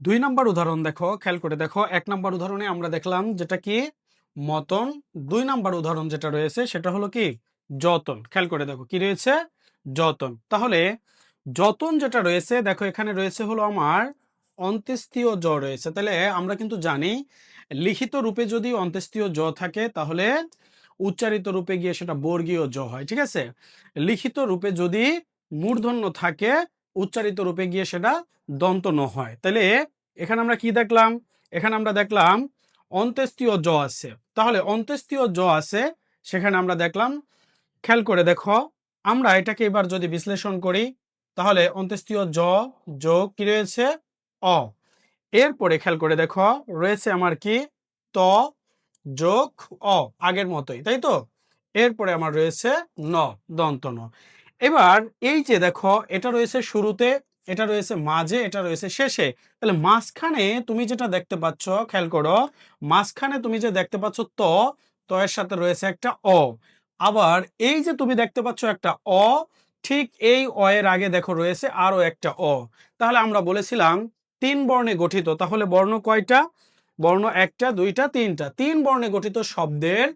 দুই নাম্বার উদাহরণ দেখো, খেয়াল করে দেখো। এক নাম্বার উদাহরণে আমরা দেখলাম যেটা কি? মতন। দুই নাম্বার উদাহরণ যেটা রয়েছে সেটা হলো কি? যতন। খেয়াল করে দেখো কি রয়েছে? যতন। তাহলে যতন যেটা রয়েছে, দেখো এখানে রয়েছে হলো আমার অন্ত্যেষ্টিয় জ রয়েছে। তাহলে আমরা কিন্তু জানি লিখিত রূপে যদি অন্ত্যেষ্টিয় জ থাকে, তাহলে উচ্চারিত রূপে গিয়ে সেটা বর্গীয় জ হয়, ঠিক আছে? লিখিত রূপে যদি মূর্ধন্য থাকে, উচ্চারিত রূপে গিয়ে সেটা দন্ত ন হয়। তাহলে এখানে আমরা কি দেখলাম? এখানে আমরা দেখলাম অন্ত্যেষ্টিয় জ আছে। তাহলে অন্ত্যেষ্টিয় জ আছে, সেখানে আমরা দেখলাম, খেয়াল করে দেখো, আমরা এটাকে এবার যদি বিশ্লেষণ করি, তাহলে অন্ত্যেষ্টিয় জ যোগ কি রয়েছে? অ। এরপরে খেয়াল করে দেখো, রয়েছে আমার কি? ত যোগ অ, আগের মতোই, তাই তো? এরপরে আমার রয়েছে ন, দন্ত ন। এবার এই যে দেখো, এটা রয়েছে শুরুতে এটা রয়েছে মাঝে, এটা রয়েছে শেষে। তাহলে মাঝখানে তুমি যেটা দেখতে পাচ্ছ, খেয়াল করো, মাঝখানে তুমি যে দেখতে পাচ্ছ ত ত এর সাথে রয়েছে একটা অ। আবার এই যে তুমি দেখতে পাচ্ছ একটা অ, ঠিক এই অ এর আগে দেখো রয়েছে আরও একটা অ। তাহলে আমরা বলেছিলাম তিন বর্ণে গঠিত, তাহলে বর্ণ কয়টা? বর্ণ একটা, দুইটা, তিনটা। তিন বর্ণে গঠিত শব্দের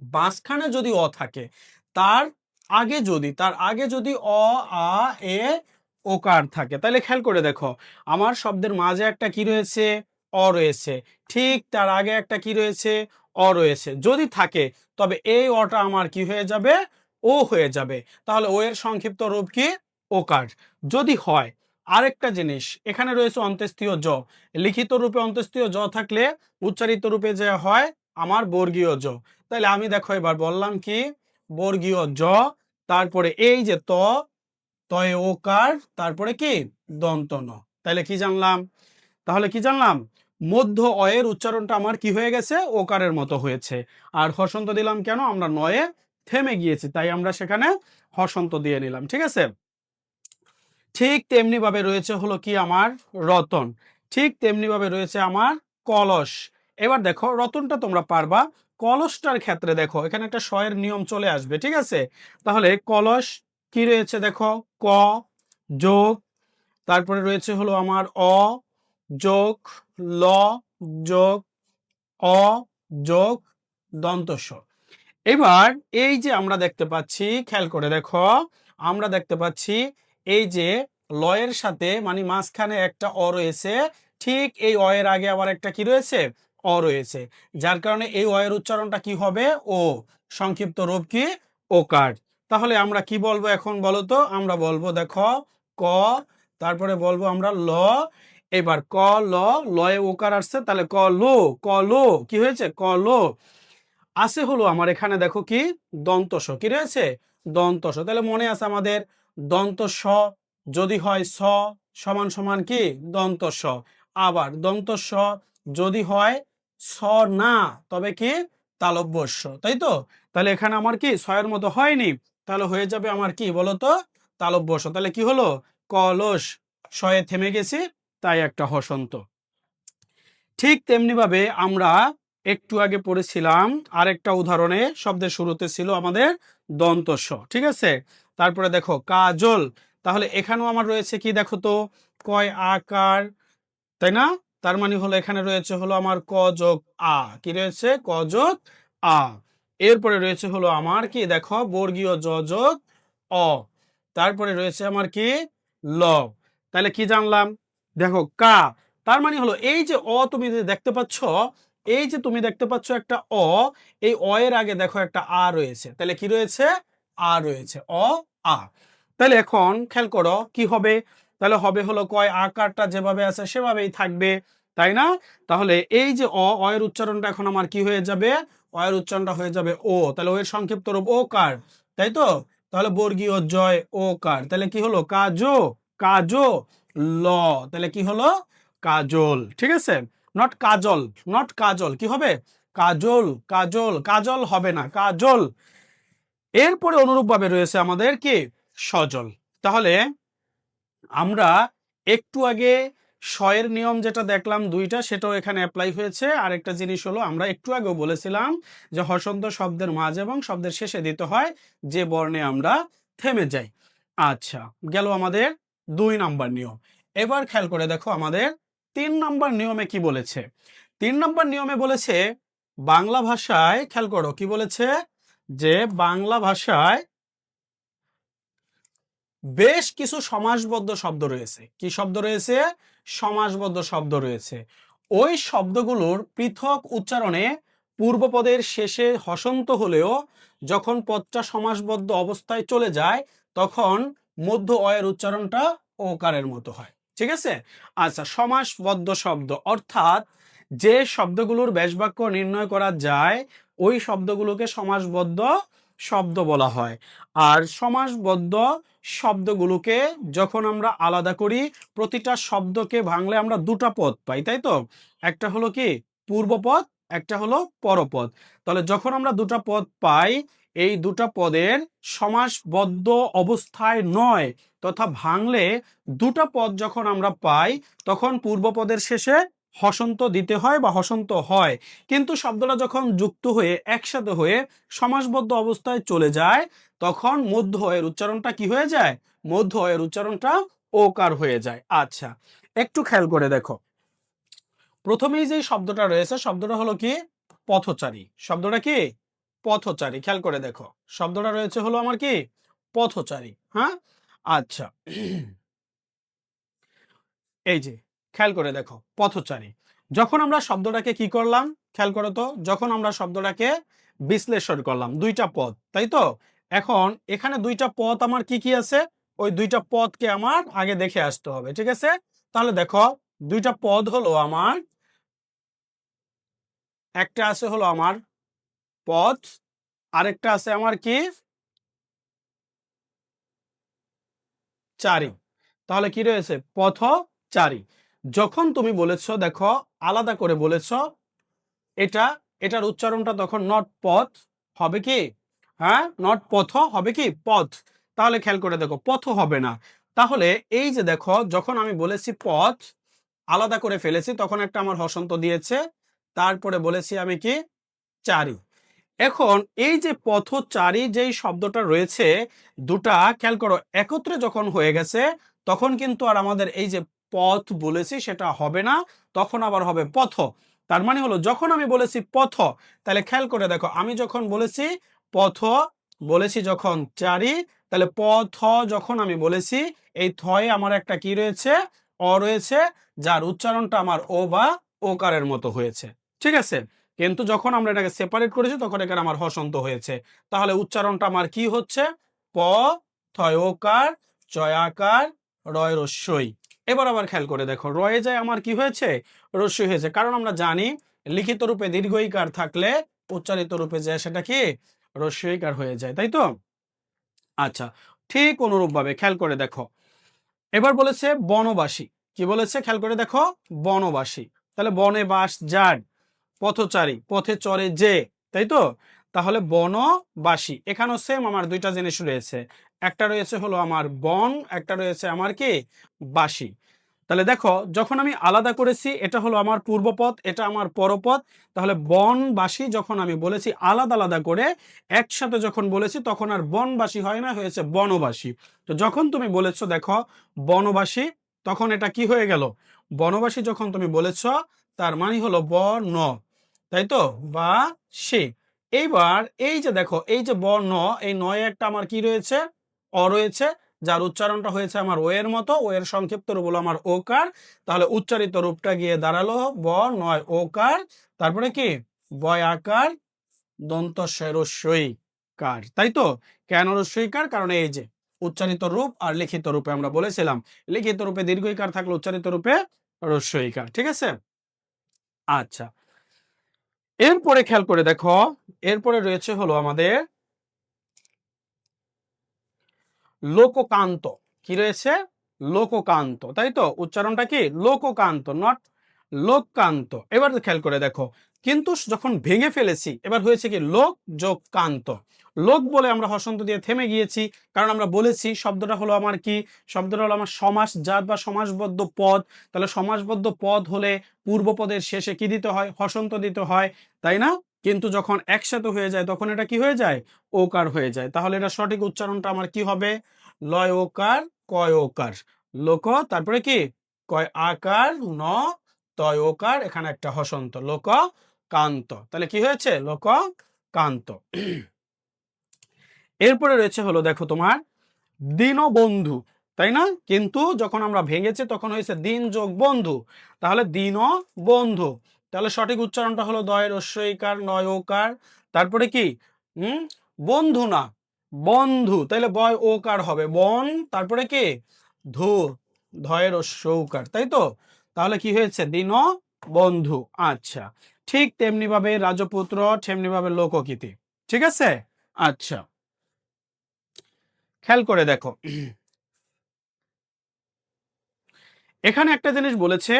মাঝখানে যদি অ থাকে, তার আগে যদি, তার আগে যদি অ, আ, এ ওকার থাকে। তাহলে খেয়াল করে দেখো, আমার শব্দের মাঝে একটা কি রয়েছে? অ রয়েছে। ঠিক তার আগে একটা কি রয়েছে? অ রয়েছে। যদি থাকে, তবে এই অটা আমার কি হয়ে যাবে? ও হয়ে যাবে। তাহলে ও এর সংক্ষিপ্ত রূপ কি? ওকার। যদি হয়, আরেকটা জিনিস, এখানে রয়েছে অন্ত্যেষ্টিয় জ। লিখিত রূপে অন্ত্যেষ্টিয় জ থাকলে উচ্চারিত রূপে যে হয়, আমার বর্গীয় জ। তাহলে আমি দেখো এবার বললাম কি? বর্গীয় জ, তারপরে এই যে ত তয়ে ওকার তারপরে কি? দন্ত ন তাহলে কি জানলাম? তাহলে কি জানলাম? মধ্য অয়ের উচ্চারণটা আমার কি হয়ে গেছে? ওকারের মতো হয়েছে। আর হসন্ত দিলাম কেন? আমরা নয়ে থেমে গিয়েছি, তাই আমরা সেখানে হসন্ত দিয়ে নিলাম, ঠিক আছে? ঠিক তেমনি ভাবে রয়েছে হলো কি আমার রতন। ঠিক তেমনি ভাবে রয়েছে আমার কলস। এবার দেখো, রতনটা তোমরা পারবা। কলসটার ক্ষেত্রে দেখো, এখানে একটা শয়ের নিয়ম চলে আসবে, ঠিক আছে? তাহলে কলস কি রয়েছে দেখো? ক, যোগ, তারপরে রয়েছে হলো আমার অ, যোগ, ল, যোগ, অ, যোগ দন্তস্ব এবার এই যে আমরা দেখতে পাচ্ছি, খেয়াল করে দেখো, আমরা দেখতে পাচ্ছি এই যে লয়ের সাথে মানে মাঝখানে একটা অ রয়েছে, ঠিক এই অ এর আগে আবার একটা কি রয়েছে? অ রয়েছে। যার কারণে এই অয়ের উচ্চারণটা কি হবে? ও। সংক্ষিপ্ত রূপ কি? ওকার। তাহলে আমরা কি বলব এখন বলো তো? আমরা বলব দেখো ক, তারপরে বলব আমরা ল, এবার ক, ল, লয়ে ওকার আসছে, তাহলে ক, লো ক, লো, কি হয়েছে? ক, লো। আছে হলো আমার এখানে দেখো কি? দন্তস কি রয়েছে? দন্তস তাহলে মনে আছে আমাদের দন্তস যদি হয় স সমান সমান কি? দন্তস আবার দন্তস যদি হয় স না, তবে কি? তালব্যস্য তাই তো? তাহলে এখানে আমার কি? ছয়ের মতো হয়নি। তাহলে হয়ে যাবে আমার কি বলতো? তালব্য তালব্যস্য তাহলে কি হলো? কলস শয়ে থেমে গেছি, তাই একটা হসন্ত। ঠিক তেমনি ভাবে আমরা একটু আগে পড়েছিলাম, আরেকটা উদাহরণে শব্দের শুরুতে ছিল আমাদের দন্তস্ব, ঠিক আছে? তারপরে দেখো, কাজল। তাহলে এখানেও আমার রয়েছে কি দেখো তো? কয় আকার, তাই না? তার মানে হলো এখানে রয়েছে হলো আমার ক যোগ আ। কি রয়েছে? ক যোগ আ। এরপরে রয়েছে হলো আমার কি? দেখো, বর্গীয় যোগ অ। তারপরে রয়েছে আমার কি? ল। তাহলে কি জানলাম? দেখো, কা। তার মানে হলো, এই যে অ তুমি দেখতে পাচ্ছ, এই যে তুমি দেখতে পাচ্ছ একটা অ, এই অ এর আগে দেখো একটা আ রয়েছে। তাহলে কি রয়েছে? আ রয়েছে। অ, আ। তাহলে এখন খেয়াল করো, কি হবে? তাহলে হবে হলো কয়? আকারটা যেভাবে আছে সেভাবেই থাকবে, তাই না? তাহলে এই যে অ অ এর উচ্চারণটা এখন আমার কি হয়ে যাবে? এর উচ্চারণটা হয়ে যাবে ও। তাহলে ও এর সংক্ষিপ্ত রূপ ও কার? তাই তো? তাহলে বর্গীয় জয় ও কার? তাহলে কি হলো? কাজো কাজো, ল। তাহলে কি হলো? কাজল। ঠিক আছে? Not Kajol not Kajol. কি হবে? কাজল কাজল কাজল হবে না, কাজল। এরপরে অনুরূপভাবে রয়েছে আমাদের কি? সজল। তাহলে আমরা একটু আগে শয়ের নিয়ম যেটা দেখলাম দুইটা, সেটাও এখানে অ্যাপ্লাই হয়েছে। আরেকটা জিনিস হলো, আমরা একটু আগেও বলেছিলাম যে হসন্ত শব্দের মাঝ এবং শব্দের শেষে দিতে হয় যে বর্ণে আমরা থেমে যাই। আচ্ছা গেল আমাদের দুই নাম্বার নিয়ম। এবার খেয়াল করে দেখো আমাদের তিন নম্বর নিয়মে কি বলেছে। তিন নম্বর নিয়মে বলেছে, বাংলা ভাষায়, খেয়াল করো কি বলেছে? যে বাংলা ভাষায় বেশ কিছু সমাসবদ্ধ শব্দ রয়েছে। কি শব্দ রয়েছে? সমাসবদ্ধ শব্দ রয়েছে। ওই শব্দগুলোর পৃথক উচ্চারণে পূর্বপদের শেষে হসন্ত হলেও যখন পদটা সমাসবদ্ধ অবস্থায় চলে যায়, তখন মধ্য অয়ের উচ্চারণটা ওকারের মতো হয়। ঠিক আছে? আচ্ছা সমাসবদ্ধ শব্দ। অর্থাৎ যে শব্দগুলোর ব্যাসবাক্য নির্ণয় করা যায়, ওই শব্দগুলোকে সমাসবদ্ধ শব্দ বলা হয়। আর সমাসবদ্ধ শব্দগুলোকে যখন আমরা আলাদা করি, প্রতিটা শব্দকে ভাঙলে আমরা দুটা পদ পাই, তাই তো? একটা হলো কি? পূর্বপদ একটা হলো পরপদ। তাহলে যখন আমরা দুটা পদ পাই, এই দুটা পদের সমাসবদ্ধ অবস্থায় নয় তথা ভাঙলে দুটা পদ যখন আমরা পাই, তখন পূর্বপদের শেষে হসন্ত দিতে হয় বা হসন্ত হয়। কিন্তু শব্দটা যখন যুক্ত হয়ে একসাথে হয়ে সমাসবদ্ধ অবস্থায় চলে যায়, তখন মধ্য এর উচ্চারণটা কি হয়ে যায়? মধ্য এর উচ্চারণটা ওকার হয়ে যায়। আচ্ছা একটু খেয়াল করে দেখো। প্রথমেই যে শব্দটা রয়েছে, শব্দটা হলো কি? পথচারী। শব্দটা কি? পথচারী। খেয়াল করে দেখো। শব্দটা রয়েছে হলো আমার কি? পথচারী। হ্যাঁ? আচ্ছা। এই যে খেয়াল করে দেখো, পথচারী। যখন আমরা শব্দটাকে কি করলাম? খেয়াল করো তো, যখন আমরা শব্দটাকে বিশ্লেষণ করলাম, দুইটা পদ তাই তো? এখন এখানে দুইটা পদ আমার কি কি আছে? ওই দুইটা পদকে আমার আগে দেখে আসতে হবে, ঠিক আছে? তাহলে দেখো, দুইটা পদ হলো আমার, একটা আছে হলো আমার পথ, আরেকটা আছে আমার কি? চারি। তাহলে কি রয়েছে? পথ চারি যখন তুমি বলেছ, দেখো, আলাদা করে বলেছ, এটা, এটার উচ্চারণটা তখন নট পথ হবে কি? হ্যাঁ? নট পথ হবে কি? পথ। তাহলে খেয়াল করে দেখো, পথ হবে না। তাহলে এই যে দেখো, যখন আমি বলেছি পথ, আলাদা করে ফেলেছি, তখন একটা আমার হসন্ত দিয়েছে। তারপরে বলেছি আমি কি? চারি। এখন এই যে পথ পথচারী যেই শব্দটা রয়েছে, দুটা, খেয়াল করো, একত্রে যখন হয়ে গেছে, তখন কিন্তু আর আমাদের এই যে পথ বলেছি সেটা হবে না, তখন আবার হবে পথ। তার মানে হলো, যখন আমি বলেছি পথ, তাহলে খেয়াল করে দেখো, আমি যখন বলেছি পথ, বলেছি যখন চারি, তাহলে পথ যখন আমি বলেছি, এই থয়ে আমার একটা কি রয়েছে? অ রয়েছে, যার উচ্চারণটা আমার ও বা ওকারের মতো হয়েছে। ঠিক আছে? কিন্তু যখন আমরা এটাকে সেপারেট করেছি, তখন এখানে আমার হসন্ত হয়েছে। তাহলে উচ্চারণটা আমার কি হচ্ছে? প, থয়, ওকার, চয়াকার, রয়, রস্যই। এবার আবার খেয়াল করে দেখো, রয়ে যায় আমার কি হয়েছে? রস্যই হয়েছে। কারণ আমরা জানি লিখিত রূপে দীর্ঘইকার থাকলে উচ্চারিত রূপে যায়, সেটা কি? রস্যইকার হয়ে যায়, তাই তো? আচ্ছা ঠিক অনুরূপভাবে খেয়াল করে দেখো। এবার বলেছে বনবাসী। কি বলেছে? খেয়াল করে দেখো, বনবাসী। তাহলে বনে বাস যার? পথচারী, পথে চরে যে, তাই তো? তাহলে বনবাসী। এখানেও সেম আমার দুইটা জিনিস রয়েছে। একটা রয়েছে হলো আমার বন, একটা রয়েছে আমার কি? বাসী। তাহলে দেখো, যখন আমি আলাদা করেছি, এটা হলো আমার পূর্বপথ, এটা আমার পরপথ, তাহলে বনবাসী যখন আমি বলেছি আলাদা আলাদা করে, একসাথে যখন বলেছি, তখন আর বনবাসী হয় না, হয়েছে বনবাসী। তো যখন তুমি বলেছ দেখো বনবাসী, তখন এটা কি হয়ে গেল? বনবাসী যখন তুমি বলেছ, তার মানে হলো বন। তাই তো? বা সে এইবার এই যে দেখো, এই যে বর্ণ এই নয় একটা আমার কি রয়েছে? অ রয়েছে, যার উচ্চারণটা হয়েছে আমার ও এর মতো, ও এর সংক্ষিপ্ত রূপ হলো আমার ওকার। তাহলে উচ্চারিত রূপটা গিয়ে দাঁড়াল ব, নয়, ওকার। তারপরে কি? বয় আকার, দন্ত রস্যই কার। তাই তো? কেন রস্যইকার কারণ এই যে উচ্চারিত রূপ আর লিখিত রূপে আমরা বলেছিলাম। লিখিত রূপে দীর্ঘইকার থাকলে উচ্চারিত রূপে রস্যইকার ঠিক আছে? আচ্ছা। এরপরে খেয়াল করে দেখো, এরপরে রয়েছে হলো আমাদের লোককান্ত। কি রয়েছে? লোককান্ত। তাই তো? উচ্চারণটা কি? লোককান্ত নট লোককান্ত। এবার খেয়াল করে দেখো। কিন্তু যখন ভেঙে ফেলেছি, এবার হয়েছে কি? লোক যোগ কান্ত লোক বলে আমরা হসন্ত দিয়ে থেমে গিয়েছি, কারণ আমরা বলেছি, শব্দটা হলো আমার কি? শব্দটা হলো আমার সমাস জাত বা সমাসবদ্ধ পদ। তাহলে সমাসবদ্ধ পদ হলে পূর্বপদের শেষে কি দিতে হয়? হসন্ত দিতে হয়। তাই না? কিন্তু যখন একসাথে হয়ে যায়, তখন এটা কি হয়ে যায়? ওকার হয়ে যায়। তাহলে এটা সঠিক উচ্চারণটা আমার কি হবে? লয় ওকার, কয় ওকার। লোক, তারপরে কি? কয় আকার, ন, তয় ওকার, এখানে একটা হসন্ত। লোক, কান্ত। তাহলে কি হয়েছে? লোক, কান্ত। এরপরে রয়েছে হলো, দেখো তোমার দীনবন্ধু, তাই না? কিন্তু যখন আমরা ভেঙেছি, তখন হয়েছে দিন যোগ বন্ধু। তাহলে দিন বন্ধু তাহলে সঠিক উচ্চারণটা হলো দয়ের রস্যইকার নয় ওকার তারপরে কি? হুম? বন্ধু না, বন্ধু। তাইলে বয় ওকার হবে। বন, তারপরে কি? ধু ধয়ের সৌকার তাই তো? তাহলে কি হয়েছে? দিন, বন্ধু। আচ্ছা। ঠিক তেমনি ভাবে রাজপুত্র তেমনি ভাবে লোককীতি। ঠিক আছে? আচ্ছা। খেয়াল করে দেখো। এখানে একটা জিনিস বলেছে,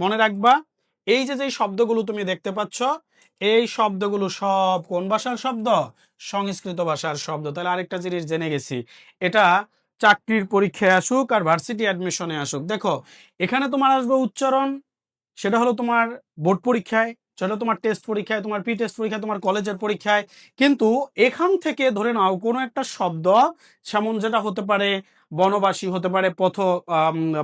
মনে রাখবা এই যে যে শব্দগুলো তুমি দেখতে পাচ্ছ, এই শব্দগুলো সব কোন ভাষার শব্দ? সংস্কৃত ভাষার শব্দ। তাহলে আরেকটা জিনিস জেনে গেছি। এটা চাকরির পরীক্ষায় আসুক আর ভার্সিটি অ্যাডমিশনে আসুক। দেখো, এখানে তোমার আসবে উচ্চারণ, সেটা হলো তোমার বোর্ড পরীক্ষায়, সেটা তোমার টেস্ট পরীক্ষায়, তোমার প্রি টেস্ট পরীক্ষায়, তোমার কলেজের পরীক্ষায়। কিন্তু এখান থেকে ধরে নাও, কোনো একটা শব্দ, যেমন যেটা হতে পারে বনবাসী হতে পারে, পথ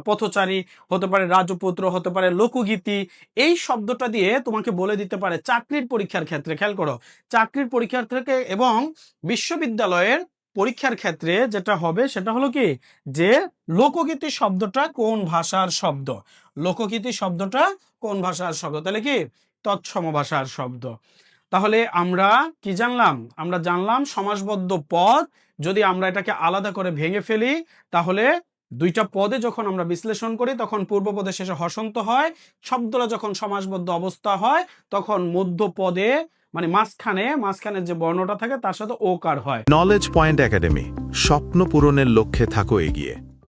পথচারী হতে পারে, রাজপুত্র হতে পারে, লোকগীতি, এই শব্দটা দিয়ে তোমাকে বলে দিতে পারে চাকরির পরীক্ষার ক্ষেত্রে। খেয়াল করো, চাকরির পরীক্ষার থেকে এবং বিশ্ববিদ্যালয়ের পরীক্ষার ক্ষেত্রে যেটা হবে সেটা হলো কি? যে লোকগীতি শব্দটা কোন ভাষার শব্দ? লোকগীতি শব্দটা কোন ভাষার শব্দ? তাহলে কি? তৎসম ভাষার শব্দ। তাহলে আমরা কি জানলাম? আমরা জানলাম সমাসবদ্ধ পদ যদি আমরা এটাকে আলাদা করে ভেঙে ফেলি, তাহলে দুইটা পদে যখন আমরা বিশ্লেষণ করি, তখন পূর্ব পদে শেষে হসন্ত হয়, শব্দরা যখন সমাসবদ্ধ অবস্থা হয়, তখন মধ্য পদে মানে মাঝখানে মাঝখানে যে বর্ণটা থাকে, তার সাথে ওকার হয়। নলেজ পয়েন্ট একাডেমি স্বপ্ন পূরণের লক্ষ্যে থাকো এগিয়ে।